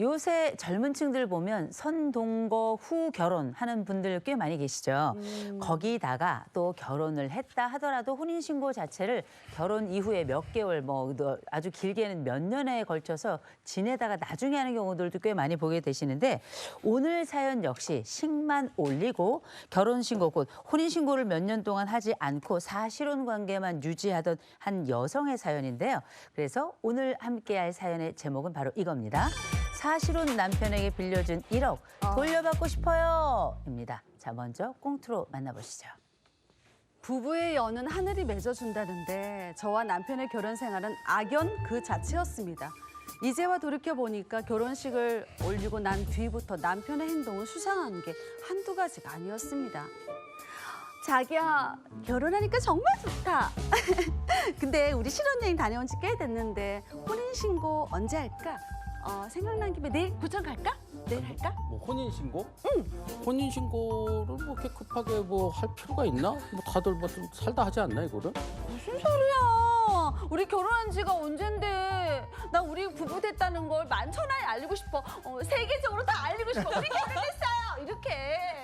요새 젊은 층들 보면 선동거 후 결혼하는 분들 꽤 많이 계시죠. 거기다가 또 결혼을 했다 하더라도 혼인신고 자체를 결혼 이후에 몇 개월 뭐 아주 길게는 몇 년에 걸쳐서 지내다가 나중에 하는 경우들도 꽤 많이 보게 되시는데 오늘 사연 역시 식만 올리고 결혼신고 곧 혼인신고를 몇 년 동안 하지 않고 사실혼 관계만 유지하던 한 여성의 사연인데요. 그래서 오늘 함께할 사연의 제목은 바로 이겁니다. 사실혼 남편에게 빌려준 1억 돌려받고 싶어요. 입니다. 자, 먼저 꽁트로 만나보시죠. 부부의 연은 하늘이 맺어준다는데 저와 남편의 결혼 생활은 악연 그 자체였습니다. 이제와 돌이켜 보니까 결혼식을 올리고 난 뒤부터 남편의 행동은 수상한 게 한두 가지가 아니었습니다. 자기야 결혼하니까 정말 좋다. 근데 우리 신혼여행 다녀온 지 꽤 됐는데 혼인 신고 언제 할까? 어, 생각난 김에 내일 부천 갈까? 내일 할까? 뭐 혼인 신고? 응. 혼인 신고를 뭐 이렇게 급하게 뭐 할 필요가 있나? 뭐 다들 뭐 좀 살다 하지 않나 이거를? 무슨 소리야? 우리 결혼한 지가 언젠데 나 우리 부부 됐다는 걸 만천하에 알리고 싶어. 어, 세계적으로 다 알리고 싶어. 우리 결혼했어요. 이렇게.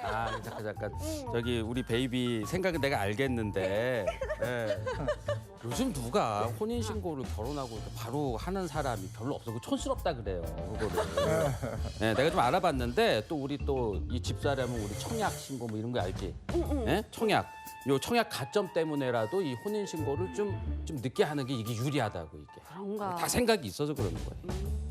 아 잠깐 잠깐 저기 우리 베이비 생각은 내가 알겠는데 예. 요즘 누가 혼인 신고를 결혼하고 이렇게 바로 하는 사람이 별로 없어. 그 촌스럽다 그래요. 그거를. 예, 내가 좀 알아봤는데 또 우리 또 이 집사람은 우리 청약 신고 뭐 이런 거 알지? 예? 청약. 요 청약 가점 때문에라도 이 혼인 신고를 좀 좀 늦게 하는 게 이게 유리하다고 이게. 그런가. 다 생각이 있어서 그러는 거예요.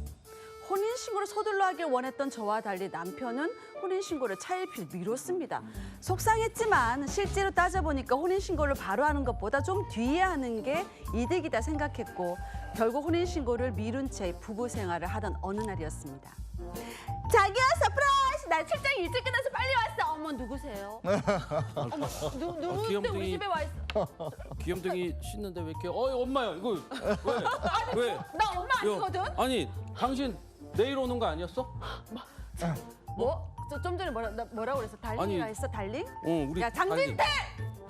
혼인신고를 서둘러 하길 원했던 저와 달리 남편은 혼인신고를 차일피일 미뤘습니다. 속상했지만 실제로 따져보니까 혼인신고를 바로 하는 것보다 좀 뒤에 하는 게 이득이다 생각했고 결국 혼인신고를 미룬 채 부부 생활을 하던 어느 날이었습니다. 자기야 서프라이즈! 나 출장 일찍 끝나서 빨리 왔어. 어머 누구세요? 어머 누, 누군데 우리 귀염둥이. 집에 와 있어? 귀염둥이 씻는데 왜 이렇게 어이 엄마야 이거 왜? 왜? 나 엄마 아니거든? 아니 당신 내일 오는 거 아니었어? 뭐? 저 좀 전에 뭐라, 나 뭐라고 그랬어? 달링이라 아니, 했어 달링? 어 우리 야 장진태!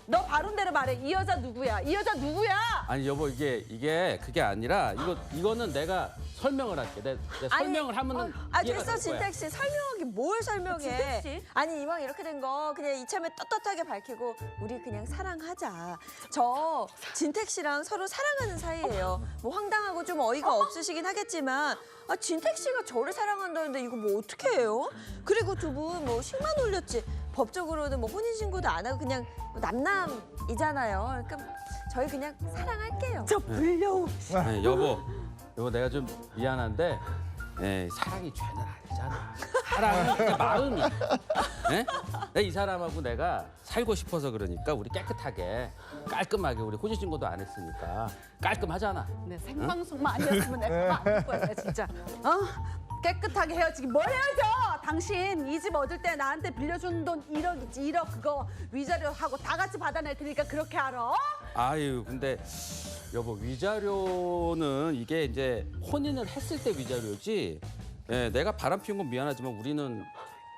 너 바른대로 말해. 이 여자 누구야? 이 여자 누구야? 아니 여보 이게 이게 그게 아니라 이거 이거는 내가 설명을 할게. 내, 내가 설명을 하면은 아 이해가 됐어 될 거야. 진택 씨 설명하기 뭘 설명해? 진택 씨? 아니 이왕 이렇게 된 거 그냥 이참에 떳떳하게 밝히고 우리 그냥 사랑하자. 저 진택 씨랑 서로 사랑하는 사이예요. 뭐 황당하고 좀 어이가 없으시긴 하겠지만 아 진택 씨가 저를 사랑한다는데 이거 뭐 어떻게 해요? 그리고 두 분뭐 식만 올렸지. 법적으로는 뭐 혼인 신고도 안 하고 그냥 뭐 남남이잖아요. 그러니까 저희 그냥 사랑할게요. 저 불려오. 네, 여보 여보 내가 좀 미안한데 예, 사랑이 죄는 아니잖아. 사랑은 그냥 마음이야. 예? 내가 이 사람하고 내가 살고 싶어서 그러니까 우리 깨끗하게 깔끔하게 우리 혼인 신고도 안 했으니까 깔끔하잖아. 네, 생방송만 아니었으면 내가 그만 할 거야, 진짜. 어? 깨끗하게 헤어지기 뭘 헤어져? 당신 이 집 얻을 때 나한테 빌려준 돈 1억이지 1억 그거 위자료 하고 다 같이 받아낼 테니까 그렇게 알아? 아유 근데 여보 위자료는 이게 이제 혼인을 했을 때 위자료지 예, 내가 바람 피운 건 미안하지만 우리는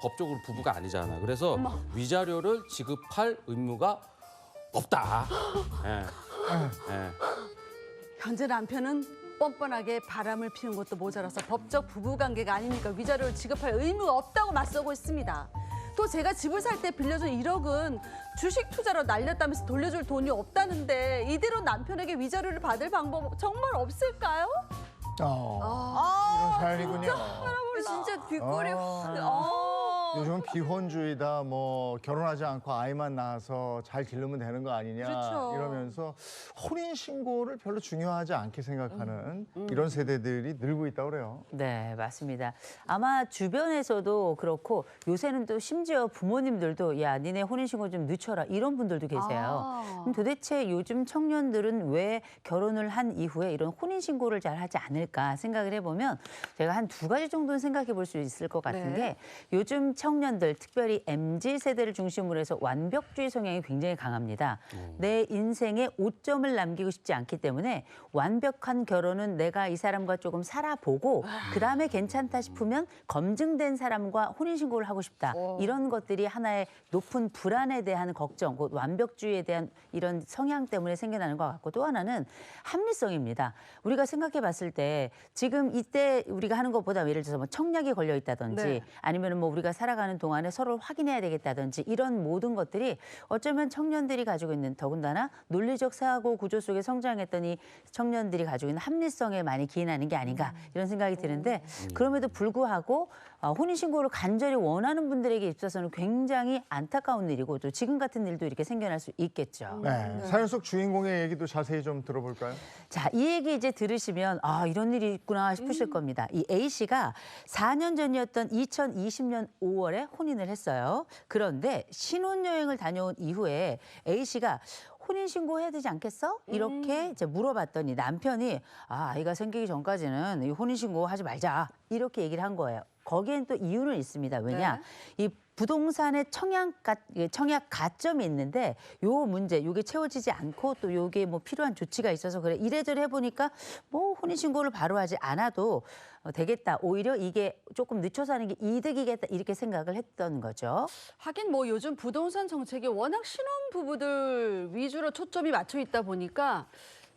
법적으로 부부가 아니잖아 그래서 어머. 위자료를 지급할 의무가 없다 예. 예. 현재 남편은 뻔뻔하게 바람을 피운 것도 모자라서 법적 부부관계가 아니니까 위자료를 지급할 의무가 없다고 맞서고 있습니다. 또 제가 집을 살 때 빌려준 1억은 주식 투자로 날렸다면서 돌려줄 돈이 없다는데 이대로 남편에게 위자료를 받을 방법 정말 없을까요? 어, 이런 사연이군요. 진짜 뒷골이 아. 요즘은 비혼주의다, 뭐 결혼하지 않고 아이만 낳아서 잘 기르면 되는 거 아니냐 그렇죠. 이러면서 혼인 신고를 별로 중요하지 않게 생각하는 이런 세대들이 늘고 있다고 그래요. 네, 맞습니다. 아마 주변에서도 그렇고 요새는 또 심지어 부모님들도 야, 니네 혼인신고 좀 늦춰라 이런 분들도 계세요. 아. 그럼 도대체 요즘 청년들은 왜 결혼을 한 이후에 이런 혼인신고를 잘 하지 않을까 생각을 해보면 제가 한 두 가지 정도는 생각해 볼 수 있을 것 같은 네. 게 요즘 청년들, 특별히 MZ 세대를 중심으로 해서 완벽주의 성향이 굉장히 강합니다. 내 인생에 오점을 남기고 싶지 않기 때문에 완벽한 결혼은 내가 이 사람과 조금 살아보고 그 다음에 괜찮다 싶으면 검증된 사람과 혼인 신고를 하고 싶다. 이런 것들이 하나의 높은 불안에 대한 걱정, 곧 완벽주의에 대한 이런 성향 때문에 생겨나는 것 같고 또 하나는 합리성입니다. 우리가 생각해 봤을 때 지금 이때 우리가 하는 것보다 예를 들어서 뭐 청약이 걸려 있다든지 네. 아니면 뭐 우리가 살아가는 동안에 서로를 확인해야 되겠다든지 이런 모든 것들이 어쩌면 청년들이 가지고 있는 더군다나 논리적 사고 구조 속에 성장했던 이 청년들이 가지고 있는 합리성에 많이 기인하는 게 아닌가 이런 생각이 드는데 그럼에도 불구하고 어, 혼인신고를 간절히 원하는 분들에게 있어서는 굉장히 안타까운 일이고 또 지금 같은 일도 이렇게 생겨날 수 있겠죠. 네. 사연 속 주인공의 얘기도 자세히 좀 들어볼까요? 자, 이 얘기 이제 들으시면 아, 이런 일이 있구나 싶으실 겁니다. 이 A 씨가 4년 전이었던 2020년 5월 에 혼인을 했어요. 그런데 신혼여행을 다녀온 이후에 A 씨가 혼인 신고 해야 되지 않겠어? 이렇게 이제 물어봤더니 남편이 아, 아이가 생기기 전까지는 이 혼인 신고 하지 말자. 이렇게 얘기를 한 거예요. 거기엔 또 이유는 있습니다. 왜냐? 이 부동산의 청약 가, 예, 청약 가점이 있는데 요 문제 요게 채워지지 않고 또 요게 뭐 필요한 조치가 있어서 그래 이래저래 해보니까 뭐 혼인 신고를 바로 하지 않아도 어, 되겠다 오히려 이게 조금 늦춰서 하는 게 이득이겠다 이렇게 생각을 했던 거죠. 하긴 뭐 요즘 부동산 정책이 워낙 신혼 부부들 위주로 초점이 맞춰 있다 보니까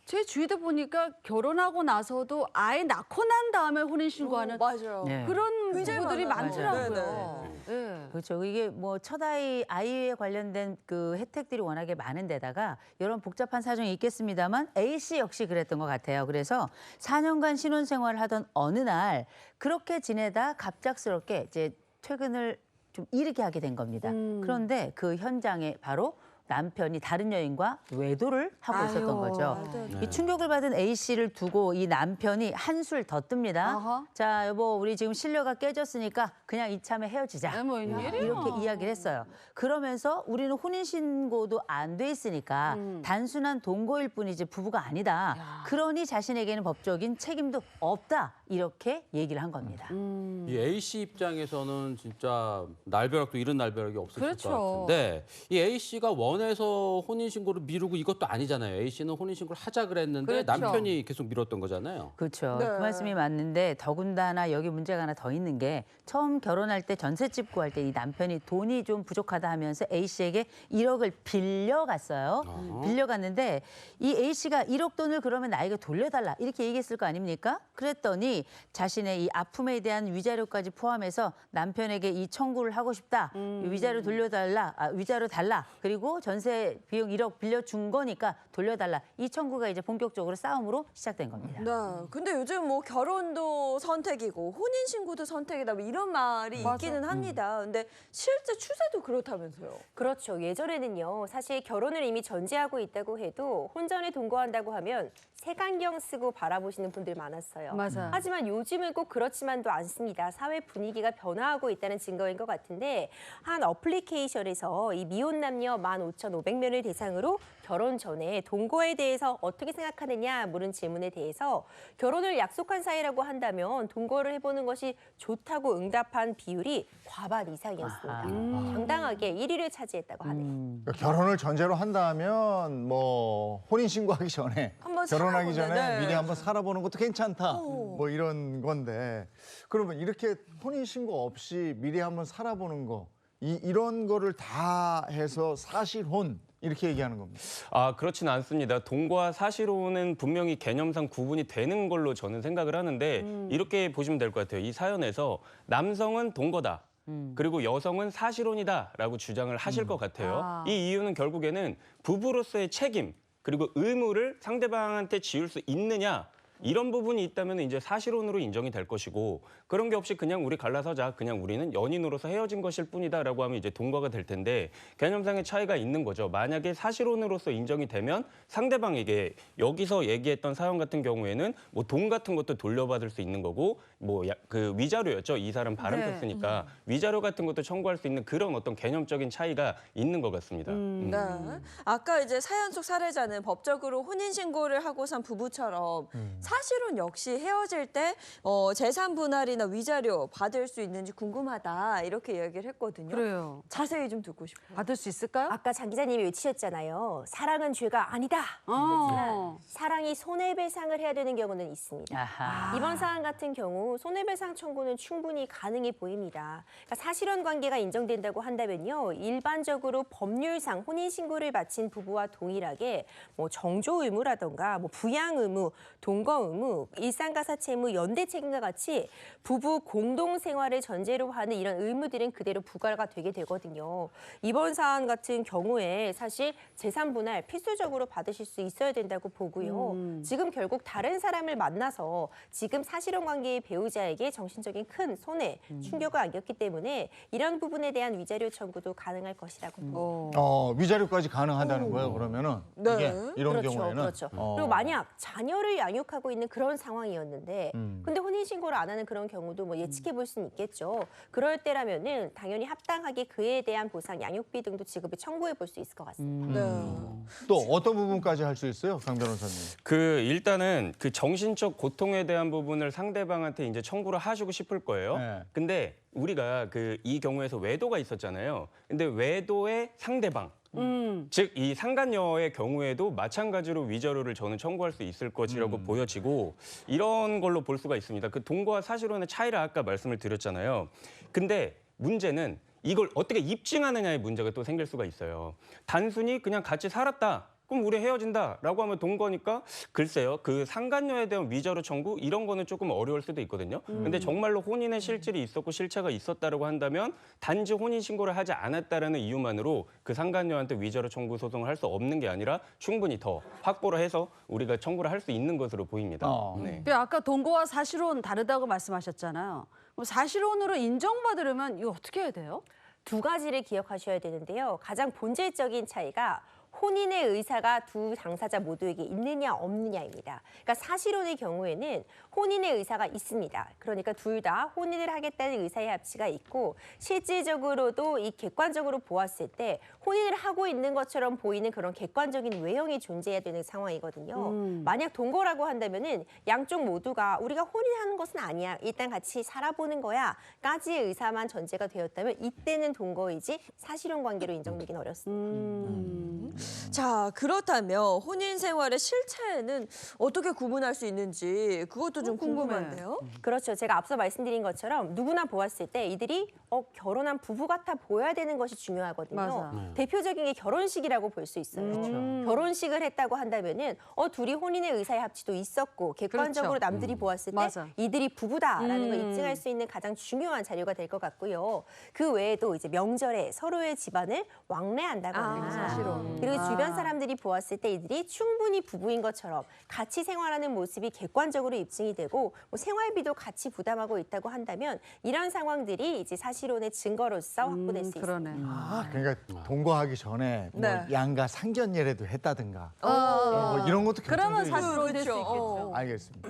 제 주위도 보니까 결혼하고 나서도 아예 낳고 난 다음에 혼인 신고하는 맞아요. 네. 그런 굉장히 부부들이 많아요. 많더라고요. 네. 그렇죠. 이게 뭐 첫아이 아이에 관련된 그 혜택들이 워낙에 많은데다가 이런 복잡한 사정이 있겠습니다만 A 씨 역시 그랬던 것 같아요. 그래서 4년간 신혼 생활을 하던 어느 날 그렇게 지내다 갑작스럽게 이제 퇴근을 좀 이르게 하게 된 겁니다. 음. 그런데 그 현장에 바로 남편이 다른 여인과 외도를 하고 있었던 아유. 거죠. 네. 이 충격을 받은 A 씨를 두고 이 남편이 한술 더 뜹니다. 아하. 자, 여보, 우리 지금 신뢰가 깨졌으니까 그냥 이참에 헤어지자. 네, 뭐 웬일이야. 이렇게 이야기를 했어요. 그러면서 우리는 혼인 신고도 안 돼 있으니까 음. 단순한 동거일 뿐이지 부부가 아니다. 그러니 자신에게는 법적인 책임도 없다. 이렇게 얘기를 한 겁니다. 음. 이 A 씨 입장에서는 진짜 날벼락도 이런 날벼락이 없었을 그렇죠. 것 같은데 이 A 씨가 원 해서 혼인 신고를 미루고 이것도 아니잖아요. A 씨는 혼인 신고를 하자 그랬는데 그렇죠. 남편이 계속 미뤘던 거잖아요. 그렇죠. 네. 그 말씀이 맞는데 더군다나 여기 문제가 하나 더 있는 게 처음 결혼할 때 전셋집 구할 때 이 남편이 돈이 좀 부족하다 하면서 A 씨에게 1억을 빌려갔어요. 어. 빌려갔는데 이 A 씨가 1억 돈을 그러면 나에게 돌려달라 이렇게 얘기했을 거 아닙니까? 그랬더니 자신의 이 아픔에 대한 위자료까지 포함해서 남편에게 이 청구를 하고 싶다. 이 위자료 돌려달라. 아, 위자료 달라. 그리고 전세 비용 1억 빌려준 거니까 돌려달라. 이 청구가 이제 본격적으로 싸움으로 시작된 겁니다. 네. 근데 요즘 뭐 결혼도 선택이고 혼인 신고도 선택이다 뭐 이런 말이 맞아. 있기는 합니다. 근데 실제 추세도 그렇다면서요. 그렇죠. 예전에는요, 사실 결혼을 이미 전제하고 있다고 해도 혼전에 동거한다고 하면 색안경 쓰고 바라보시는 분들 많았어요. 맞아. 하지만 요즘은 꼭 그렇지만도 않습니다. 사회 분위기가 변화하고 있다는 증거인 것 같은데 한 어플리케이션에서 이 미혼 남녀 15,500명을 대상으로 결혼 전에 동거에 대해서 어떻게 생각하느냐 물은 질문에 대해서 결혼을 약속한 사이라고 한다면 동거를 해보는 것이 좋다고 응답한 비율이 과반 이상이었습니다. 아하. 당당하게 1위를 차지했다고 하네요. 음. 그러니까 결혼을 전제로 한다면 뭐 혼인 신고하기 전에 한번 결혼하기 전에 네. 미리 한번 살아보는 것도 괜찮다. 오. 뭐 이런 건데 그러면 이렇게 혼인 신고 없이 미리 한번 살아보는 거 이, 이런 거를 다 해서 사실혼 이렇게 얘기하는 겁니다. 아, 그렇지는 않습니다. 동거와 사실혼은 분명히 개념상 구분이 되는 걸로 저는 생각을 하는데 이렇게 보시면 될 것 같아요. 이 사연에서 남성은 동거다. 그리고 여성은 사실혼이다라고 주장을 하실 것 같아요. 아. 이 이유는 결국에는 부부로서의 책임 그리고 의무를 상대방한테 지울 수 있느냐 이런 부분이 있다면 이제 사실혼으로 인정이 될 것이고 그런 게 없이 그냥 우리 갈라서자 그냥 우리는 연인으로서 헤어진 것일 뿐이다라고 하면 이제 동거가 될 텐데 개념상의 차이가 있는 거죠. 만약에 사실혼으로서 인정이 되면 상대방에게 여기서 얘기했던 사연 같은 경우에는 뭐 돈 같은 것도 돌려받을 수 있는 거고 뭐 그 위자료였죠. 이 사람 바람 네. 폈으니까 위자료 같은 것도 청구할 수 있는 그런 어떤 개념적인 차이가 있는 것 같습니다. 음. 네. 아까 이제 사연 속 사례자는 법적으로 혼인 신고를 하고 산 부부처럼 사실은 역시 헤어질 때 어, 재산 분할이나 위자료 받을 수 있는지 궁금하다 이렇게 이야기를 했거든요. 그래요. 자세히 좀 듣고 싶어요. 받을 수 있을까요? 아까 장 기자님이 외치셨잖아요. 사랑은 죄가 아니다. 어. 사랑이 손해배상을 해야 되는 경우는 있습니다. 아하. 이번 사안 같은 경우 손해배상 청구는 충분히 가능해 보입니다. 그러니까 사실혼 관계가 인정된다고 한다면요, 일반적으로 법률상 혼인 신고를 마친 부부와 동일하게 뭐 정조 의무라던가 뭐 부양 의무, 동거 의무, 일상가사 채무, 연대 책임과 같이 부부 공동 생활을 전제로 하는 이런 의무들은 그대로 부과가 되게 되거든요. 이번 사안 같은 경우에 사실 재산 분할 필수적으로 받으실 수 있어야 된다고 보고요. 지금 결국 다른 사람을 만나서 지금 사실혼 관계의 배우자에게 정신적인 큰 손해, 충격을 안겼기 때문에 이런 부분에 대한 위자료 청구도 가능할 것이라고 봅니다. 어. 어, 위자료까지 가능하다는 거예요. 그러면은 네. 이게 이런 그렇죠, 경우에는 그렇죠. 어. 그리고 만약 자녀를 양육하고 있는 그런 상황이었는데, 음. 근데 혼인 신고를 안 하는 그런 경우도 뭐 예측해 볼 수는 있겠죠. 그럴 때라면은 당연히 합당하게 그에 대한 보상, 양육비 등도 지급을 청구해 볼 수 있을 것 같습니다. 음. 네. 또 어떤 부분까지 할 수 있어요, 강 변호사님? 그 일단은 그 정신적 고통에 대한 부분을 상대방한테 이제 청구를 하시고 싶을 거예요. 네. 근데 우리가 그 이 경우에서 외도가 있었잖아요. 근데 외도의 상대방 음. 즉 이 상간녀의 경우에도 마찬가지로 위자료를 저는 청구할 수 있을 것이라고 음. 보여지고 이런 걸로 볼 수가 있습니다. 그 동거와 사실혼의 차이를 아까 말씀을 드렸잖아요. 근데 문제는 이걸 어떻게 입증하느냐의 문제가 또 생길 수가 있어요. 단순히 그냥 같이 살았다. 그럼 우리 헤어진다라고 하면 동거니까 글쎄요 그 상간녀에 대한 위자료 청구 이런 거는 조금 어려울 수도 있거든요. 근데 정말로 혼인의 실질이 있었고 실체가 있었다라고 한다면 단지 혼인 신고를 하지 않았다라는 이유만으로 그 상간녀한테 위자료 청구 소송을 할 수 없는 게 아니라 충분히 더 확보를 해서 우리가 청구를 할 수 있는 것으로 보입니다. 어. 네. 그 아까 동거와 사실혼 다르다고 말씀하셨잖아요. 그럼 사실혼으로 인정받으려면 이거 어떻게 해야 돼요? 두 가지를 기억하셔야 되는데요. 가장 본질적인 차이가 혼인의 의사가 두 당사자 모두에게 있느냐 없느냐입니다. 그러니까 사실혼의 경우에는 혼인의 의사가 있습니다. 그러니까 둘 다 혼인을 하겠다는 의사의 합치가 있고 실질적으로도 이 객관적으로 보았을 때 혼인을 하고 있는 것처럼 보이는 그런 객관적인 외형이 존재해야 되는 상황이거든요. 음. 만약 동거라고 한다면은 양쪽 모두가 우리가 혼인하는 것은 아니야. 일단 같이 살아보는 거야 까지의 의사만 전제가 되었다면 이때는 동거이지 사실혼 관계로 인정되긴 어렵습니다. 음. 자 그렇다면 혼인 생활의 실체는 어떻게 구분할 수 있는지 그것도 좀 어. 궁금한데요. 그렇죠. 제가 앞서 말씀드린 것처럼 누구나 보았을 때 이들이 어, 결혼한 부부 같아 보여야 되는 것이 중요하거든요. 맞아. 대표적인 게 결혼식이라고 볼 수 있어요. 음. 결혼식을 했다고 한다면은 어 둘이 혼인의 의사의 합치도 있었고 객관적으로 그렇죠. 남들이 보았을 때 맞아. 이들이 부부다라는 걸 음. 입증할 수 있는 가장 중요한 자료가 될 것 같고요. 그 외에도 이제 명절에 서로의 집안을 왕래한다거나 아, 사실혼. 그리고 아. 주변 사람들이 보았을 때 이들이 충분히 부부인 것처럼 같이 생활하는 모습이 객관적으로 입증이 되고 뭐 생활비도 같이 부담하고 있다고 한다면 이런 상황들이 이제 사실혼의 증거로서 확보될 수 음, 있습니다. 그러네. 아, 그러니까 동거하기 전에 뭐 네. 양가 상견례라도 했다든가 어. 뭐 이런 것도 그러면 결정적이죠. 사실혼 될수 그렇죠. 있겠죠. 어. 알겠습니다.